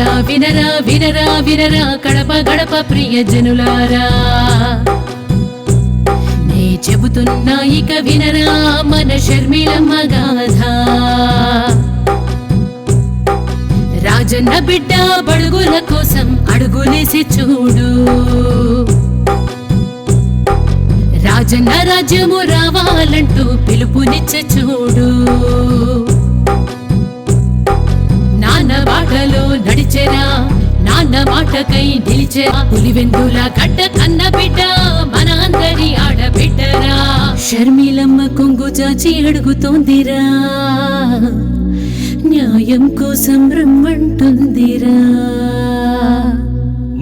వినరా వినరా వినరా వినరా కడప గడప ప్రియ జనులారా. నే చెబుతున్నా ఇక వినరా మన షర్మిలమ్మ గాథ. రాజన్న బిడ్డ బడుగుల కోసం అడుగులేసి చూడు. రాజన్న రాజ్యము రావాలంటూ పిలుపునిచ్చ చూడు. నాన్న మాటకై పులివెందుల గడ్డ కన్న బిడ్డ మన అందరి ఆడబిడ్డరా. షర్మిలమ్మ కొంగు చాచి అడుగుతోందిరా. న్యాయం కోసం రమ్మంటుందిరా.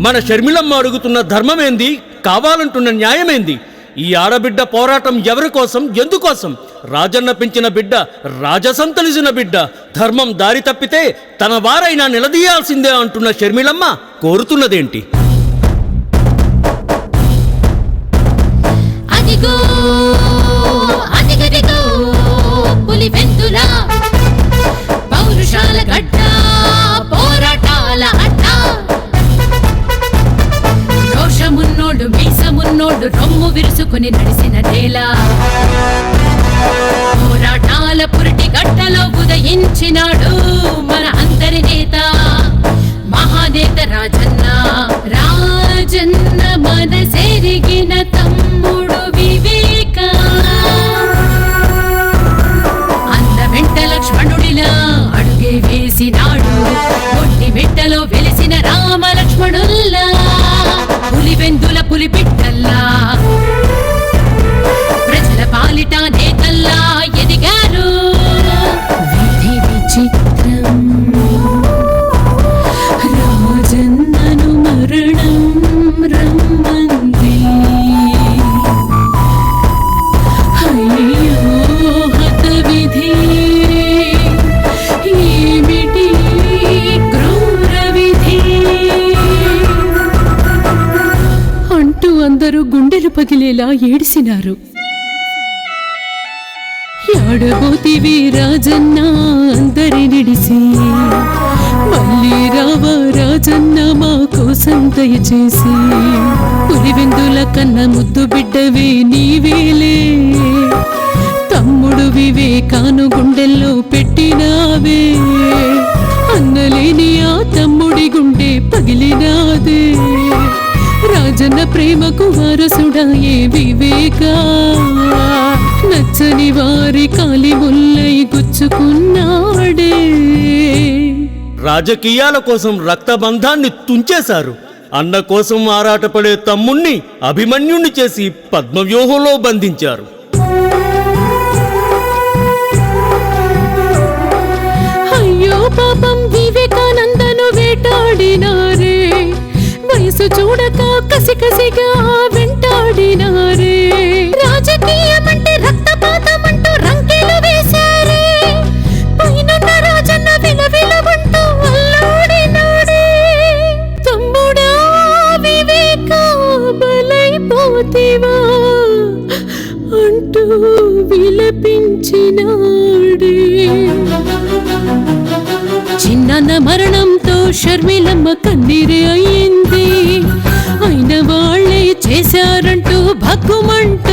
మన షర్మిలమ్మ అడుగుతున్న ధర్మమేంది? కావాలంటున్న న్యాయమేంది? ఈ ఆడబిడ్డ పోరాటం ఎవరి కోసం? ఎందుకోసం? రాజన్న పెంచిన బిడ్డ రాజసం తెలిసిన బిడ్డ ధర్మం దారి తప్పితే తన వారైనా నిలదీయాల్సిందే అంటున్న షర్మిలమ్మ కోరుతున్నదేంటి? అదిగో విరుసుకుని నడిసిన నేల. పోరాటాల పురిటి గట్టలో ఉదయించినాడు మన అందరి నేత. మహానేత రాజన్న. రాజన్న మన సెరిగిన తమ్ముడు వివేక. అంద వెంట లక్ష్మణుడిలా అడుగే వేసినాడు. ఒంటి మెట్టలో వెలిసిన రామ లక్ష్మణుల్లా పులివెందుల పులిపిట్ట చుట్టూ అందరూ గుండెలు పగిలేలా ఏడిసినారు. ఆడబోతివి రాజన్న అందరి నిడిసి మళ్ళీ రావ రాజన్న మా కోసం దయచేసి పులివెందుల కన్న ముద్దు బిడ్డవే నీవేలే తమ్ముడు వివేకాను గుండెల్లో పెట్టినావే. అన్నలేని ఆ తమ్ముడి గుండె పగిలినాదే. రాజన్న ప్రేమకు వారసుడాయే వివేక. నచ్చని వారి కాలి ముల్లై గుచ్చుకున్నాడే. రాజకీయాల కోసం రక్తబంధాన్ని తుంచేశారు. అన్న కోసం ఆరాటపడే తమ్ముణ్ణి అభిమన్యుణ్ణి చేసి పద్మవ్యూహంలో బంధించారు. అయ్యో పాపం వివేకానందను వేటాడినారే. వయసు చూడక బలైపోతివా అంటూ విలపించినాడే. చిన్న మరణంతో షర్మిలమ్మ కన్నీరే అయింది. అయిన వాళ్ళే చేశారంటూ భగ్గుమంటోంది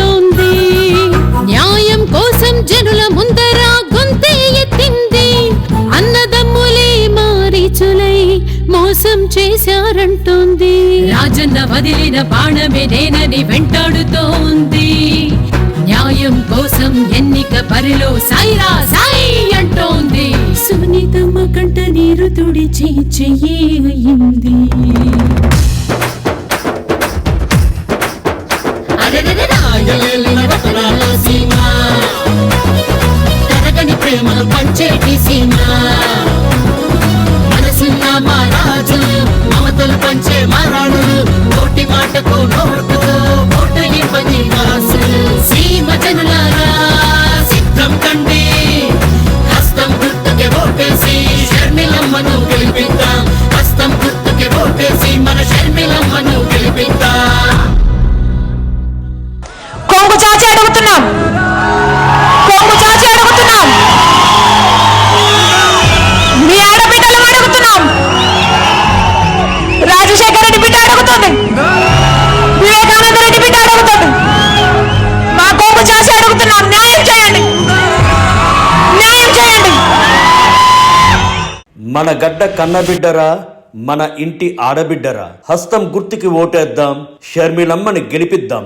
చేశారంటోంది రాజన్న వదిలిన బాణమే నేనని వెంటాడుతోంది. న్యాయం కోసం ఎన్నిక బరిలో సాయిరా సాయి అంటోంది. సునీతమ్మ కంట నీరు తుడిచి చెయ్యి అయింది మన గడ్డ కన్నబిడ్డరా మన ఇంటి ఆడబిడ్డరా. హస్తం గుర్తుకి ఓటేద్దాం షర్మిలమ్మని గెలిపిద్దాం.